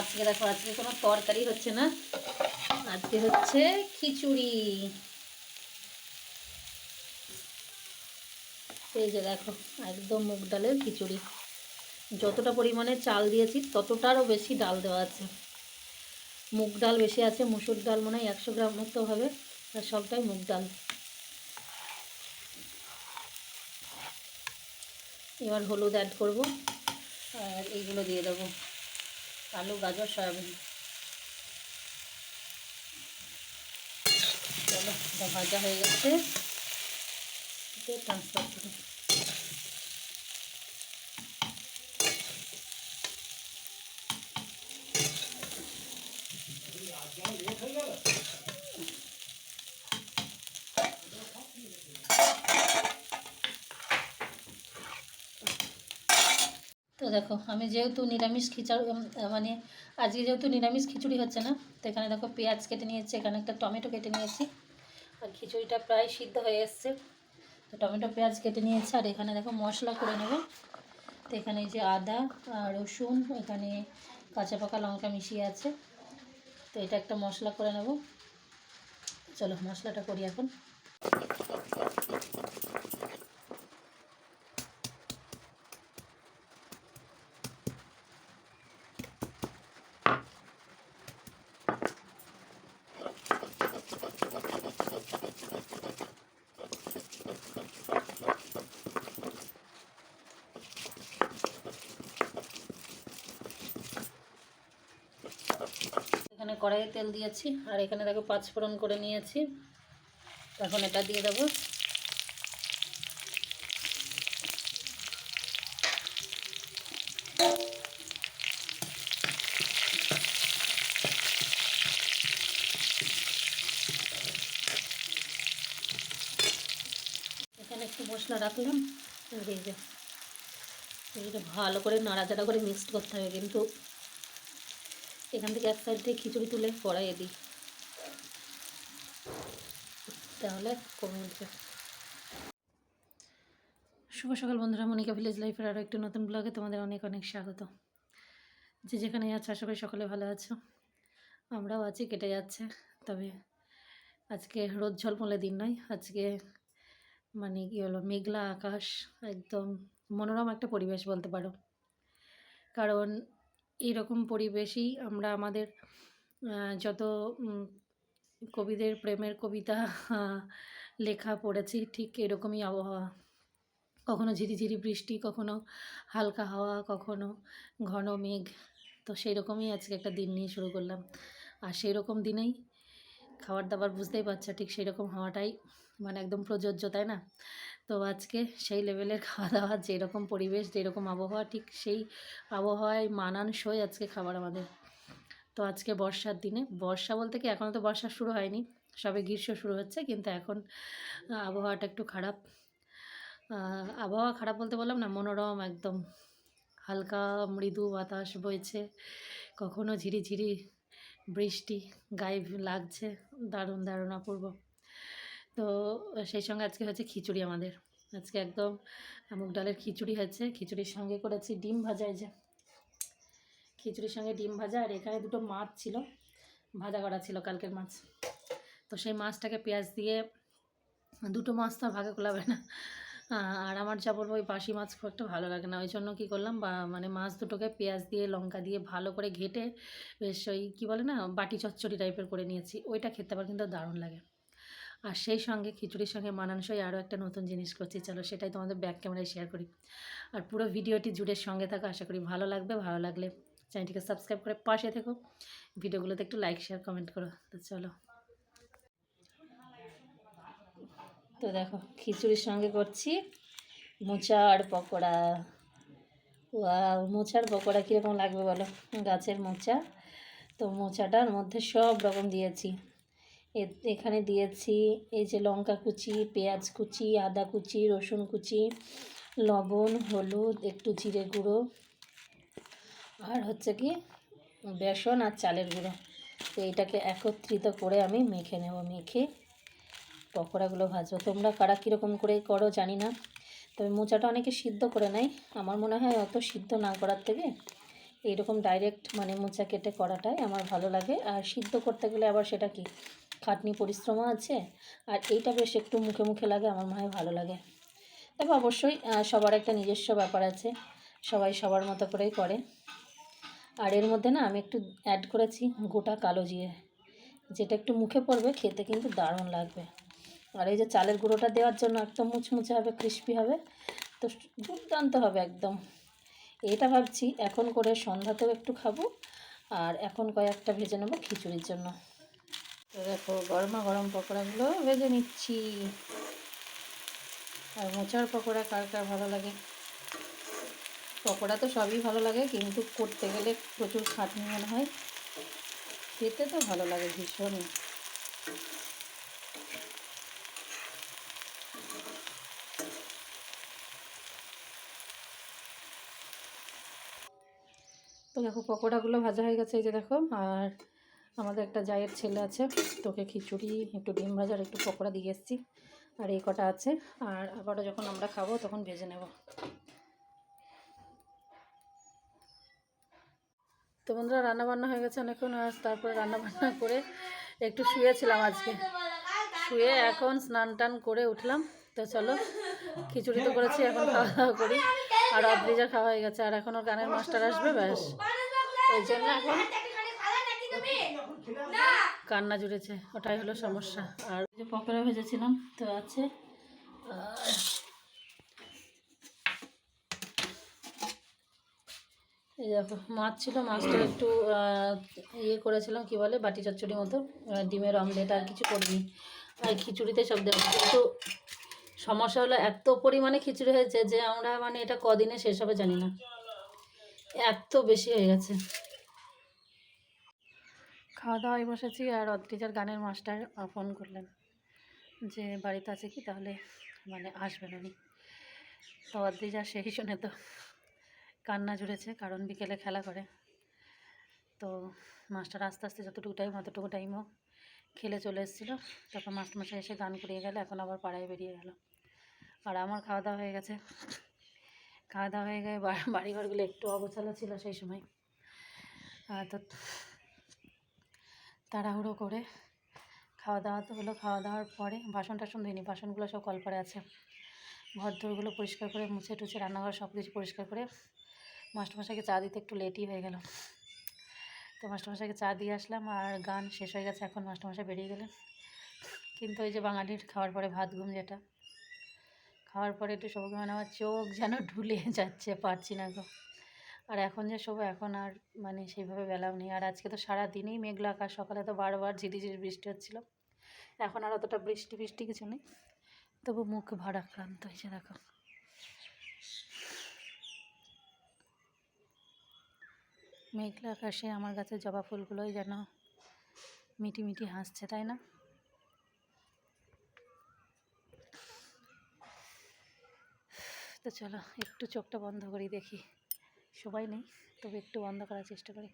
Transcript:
আজকে দেখো, আজকে কোনো তরকারি হচ্ছে না। আজকে হচ্ছে খিচুড়ি। এই যে দেখো, একদম মুগ ডালের খিচুড়ি। যতটা পরিমাণে চাল দিয়েছি, ততটারও বেশি ডাল দেওয়া আছে। মুগ ডাল বেশি আছে, মুসুর ডাল মনে হয় একশো গ্রাম মতো হবে, আর সবটাই মুগ ডাল। এবার হলুদ অ্যাড করব, আর এইগুলো দিয়ে দেবো। আলু গাজর সয়াবিন। চলো ভাজা হয়ে গেছে। ট্রান্সফার তো দেখো, আমি যেহেতু নিরামিষ খিচুড়ি মানে আজকে যেহেতু নিরামিষ খিচুড়ি হচ্ছে না, তো এখানে দেখো পেঁয়াজ কেটে নিয়েছি, এখানে একটা টমেটো কেটে নিয়েছি, আর খিচুড়িটা প্রায় সিদ্ধ হয়ে এসছে। তো টমেটো, পেঁয়াজ কেটে নিয়েছি, আর এখানে দেখো মশলা করে নেব। তো এখানে যে আদা আর রসুন, এখানে কাঁচা পাকা লঙ্কা মিশিয়ে আছে। তো এটা একটা মশলা করে নেব। চলো মশলাটা করি এখন। এখানে কড়াইয়ে তেল দিয়েছি, আর এখানে দেখো পাঁচ ফোড়ন করে নিয়েছি। এখন এটা দিয়ে দেবো। এখানে একটু মশলা রাখলাম, এই যে ভালো করে নাড়াচাড়া করে মিক্সড করতে হবে কিন্তু। এখান থেকে এক সাইড থেকে খিচুড়ি তুলে কড়াইয়ে দিই। তাহলে কমে উঠবে। শুভ সকাল বন্ধুরা, মনিকা ভিলেজ লাইফের আরও একটু নতুন ব্লগে তোমাদের অনেক অনেক স্বাগত। যে যেখানে আছো, আশা করি সকলে ভালো আছো। আমরাও আছি, কেটে যাচ্ছে। তবে আজকে রোদ ঝলমলে দিন নয়, আজকে মানে কী হলো মেঘলা আকাশ, একদম মনোরম একটা পরিবেশ বলতে পারো। কারণ এইরকম পরিবেশেই আমরা আমাদের যত কবিদের প্রেমের কবিতা লেখা পড়েছি, ঠিক এরকমই আবহাওয়া। কখনো ঝিরিঝিরি বৃষ্টি, কখনো হালকা হাওয়া, কখনো ঘন মেঘ, তো সেই রকমই আজকে একটা দিন নিয়ে শুরু করলাম। আর সেই রকম দিনেই খাবার দাবার বুঝতেই পারছ, ঠিক সেই রকম হওয়াটাই মানে একদম প্রযোজ্য, তাই না? তো আজকে সেই লেভেলের খাওয়া দাওয়া যেরকম পরিবেশ, যেরকম আবহাওয়া, ঠিক সেই আবহাওয়ায় মানানসই আজকে খাবার আমাদের। তো আজকে বর্ষার দিনে, বর্ষা বলতে কি এখনও তো বর্ষা শুরু হয়নি, সবে গ্রীষ্ম শুরু হচ্ছে, কিন্তু এখন আবহাওয়াটা একটু খারাপ। আবহাওয়া খারাপ বলতে বললাম না, মনোরম একদম। হালকা মৃদু বাতাস বইছে, কখনো ঝিরিঝিরি বৃষ্টি, গায়ে লাগছে, দারুণ দারুণ, অপূর্ব। তো সেই সঙ্গে আজকে হচ্ছে খিচুড়ি আমাদের। আজকে একদম মুগ ডালের খিচুড়ি হয়েছে। খিচুড়ির সঙ্গে করেছি ডিম ভাজা এই যে। খিচুড়ির সঙ্গে ডিম ভাজা আর এখানে দুটো মাছ ছিল। ভাজা করা ছিল কালকের মাছ। তো সেই মাছটাকে পেঁয়াজ দিয়ে দুটো মাছ তো ভাগে কোলাবে না। আর আমার যা বলব, ওই বাসি মাছ খুব একটা ভালো লাগে না। ওই জন্য কী করলাম, বা মানে মাছ দুটোকে পেঁয়াজ দিয়ে, লঙ্কা দিয়ে ভালো করে ঘেটে, বেশ ওই কী বলে না, বাটি চচ্চড়ি টাইপের করে নিয়েছি। ওইটা খেতে আবার কিন্তু দারুণ লাগে। আর সেই সঙ্গে খিচুড়ির সঙ্গে মানানসই আরও একটা নতুন জিনিস করছি, চলো সেটাই তোমাদের ব্যাক ক্যামেরায় শেয়ার করি। আর পুরো ভিডিওটি জুড়ে সঙ্গে থাকো, আশা করি ভালো লাগবে, ভালো লাগলে চ্যানেলটিকে সাবস্ক্রাইব করে পাশে থেকো। ভিডিওগুলোতে একটু লাইক শেয়ার কমেন্ট করো, তো চলো। তো দেখো, খিচুড়ির সঙ্গে করছি মোচার পকোড়া। মোচার পকোড়া কীরকম লাগবে বলো? গাছের মোচা। তো মোচাটার মধ্যে সব রকম দিয়েছি। এখানে দিয়েছি এই যে লঙ্কা কুচি, পেঁয়াজ কুচি, আদা কুচি, রসুন কুচি, লবণ, হলুদ, একটু জিরে গুঁড়ো আর হচ্ছে কি বেসন আর চালের গুঁড়ো। তো এইটাকে একত্রিত করে আমি মেখে নেব, মেখে পকোড়াগুলো ভাজবো। তোমরা কারা কীরকম করে করো জানি না, তবে মোচাটা অনেকে সিদ্ধ করে নেয়। আমার মনে হয় অত সিদ্ধ না করার থেকে এইরকম ডাইরেক্ট মানে মোচা কেটে করাটাই আমার ভালো লাগে। আর সিদ্ধ করতে গেলে আবার সেটা কি? খাটনি পরিশ্রমও আছে, আর এইটা বেশ একটু মুখে মুখে লাগে, আমার হয় ভালো লাগে। তবে অবশ্যই সবার একটা নিজস্ব ব্যাপার আছে, সবাই সবার মতো করেই করে। আর এর মধ্যে না, আমি একটু অ্যাড করেছি গোটা কালো জিরে, যেটা একটু মুখে পড়বে, খেতে কিন্তু দারুণ লাগবে। আর এই যে চালের গুঁড়োটা দেওয়ার জন্য একদম মুচমুচে হবে ক্রিস্পি হবে, তো দুর্দান্ত হবে একদম। এটা ভাবছি এখন করে সন্ধ্যাতেও একটু খাব, আর এখন কয়েকটা ভেজে নেব খিচুড়ির জন্য। তো দেখো গরমা গরম পকোড়াগুলো ভেজে নিচ্ছি। আর মোচার পকোড়া কার কার ভালো লাগে? পকোড়া তো সবই ভালো লাগে, কিন্তু করতে গেলে প্রচুর খাটনি মনে হয়। খেতে তো ভালো লাগে ভীষণই তো দেখো পকোড়াগুলো ভাজা হয়ে গেছে, এই যে দেখো, আর আমাদের একটা জায়ের ছেলে আছে, তোকে খিচুড়ি, একটু ডিম ভাজার, একটু পকোড়া দিয়ে এসেছি। আর এই কটা আছে, আর আবারও যখন আমরা খাব তখন ভেজে নেব। তো বন্ধুরা, রান্নাবান্না হয়ে গেছে অনেকক্ষণ, আর তারপরে রান্না বান্না করে একটু শুয়েছিলাম আজকে। শুয়ে এখন স্নান টান করে উঠলাম। তো চলো, খিচুড়ি তো করেছি, এখন খাওয়া দাওয়া করি। আর অদ্রিজা খাওয়া হয়ে গেছে, আর এখন ওর গানের মাস্টার আসবে, ব্যাস। ওই জন্য এখন কান্না জুড়েছে, ওটাই হলো সমস্যা। আর যে পকোড়া ভেজেছিলাম, তো আছে। এই দেখো, মাছ ছিল, মাছটা একটু ইয়ে করেছিলাম, কি বলে, বাটি চচ্চড়ি মতো ডিমের অমলেট, আর কিছু করিনি। আর খিচুড়িতে সব দেওয়া কিন্তু সমস্যা হলো, এত পরিমাণে খিচুড়ি হয়েছে যে আমরা মানে এটা কদিনে শেষ হবে জানি না। এত বেশি হয়ে গেছে। খাওয়া দাওয়ায় বসেছি আর অদ্রিজার গানের মাস্টার ফোন করলেন যে বাড়িতে আছে কি? তাহলে মানে আসবেন উনি। তো অদ্রিজা সেই শুনে তো কান্না জুড়েছে, কারণ বিকেলে খেলা করে। তো মাস্টার আস্তে আস্তে যতটুকু টাইম অতটুকু টাইমও খেলে চলে এসেছিল। তারপর মাস্টারমশাই এসে গান করিয়ে গেলে, এখন আবার পাড়ায় বেরিয়ে গেল। আর আমার খাওয়া দাওয়া হয়ে গেছে। খাওয়া দাওয়া হয়ে বা- বাড়িঘরগুলো একটু অগোছালো ছিল সেই সময়। আর তো তাড়াহুড়ো করে খাওয়া দাওয়া তো হলো খাওয়া দাওয়ার পরে বাসন টাসন ধুইনি বাসনগুলো সব কলপারে আছে। ঘর দোরগুলো পরিষ্কার করে মুছে টুছে রান্নাঘর সব কিছু পরিষ্কার করে মাস্টারমশাইকে চা দিতে একটু লেটই হয়ে গেল। তো মাস্টারমশাইকে চা দিয়ে আসলাম আর গান শেষ হয়ে গেছে এখন মাস্টারমশাই বেরিয়ে গেলেন। কিন্তু ওই যে বাঙালির খাওয়ার পরে ভাত, ঘুম যেটা, খাওয়ার পরে একটু মানে আমার চোখ যেন ঢুলে যাচ্ছে, পারছি না গো। আর এখন যে শোবো, এখন আর মানে সেইভাবে বেলাও নেই। আর আজকে তো সারা দিনেই মেঘলা আকাশ, সকালে তো বারবার ঝিরিঝিরি বৃষ্টি হচ্ছিল। এখন আর অতটা বৃষ্টি বৃষ্টি কিছু নেই। তবু মুখ ভারাক্রান্ত হয়েছে দেখো। মেঘলা আকাশে আমার গাছের জবা ফুলগুলোই যেন মিটি মিটি হাসছে, তাই না? তো চলো, একটু চোখটা বন্ধ করি দেখি। সবাই নেই তবে একটু বন্ধ করার চেষ্টা করি।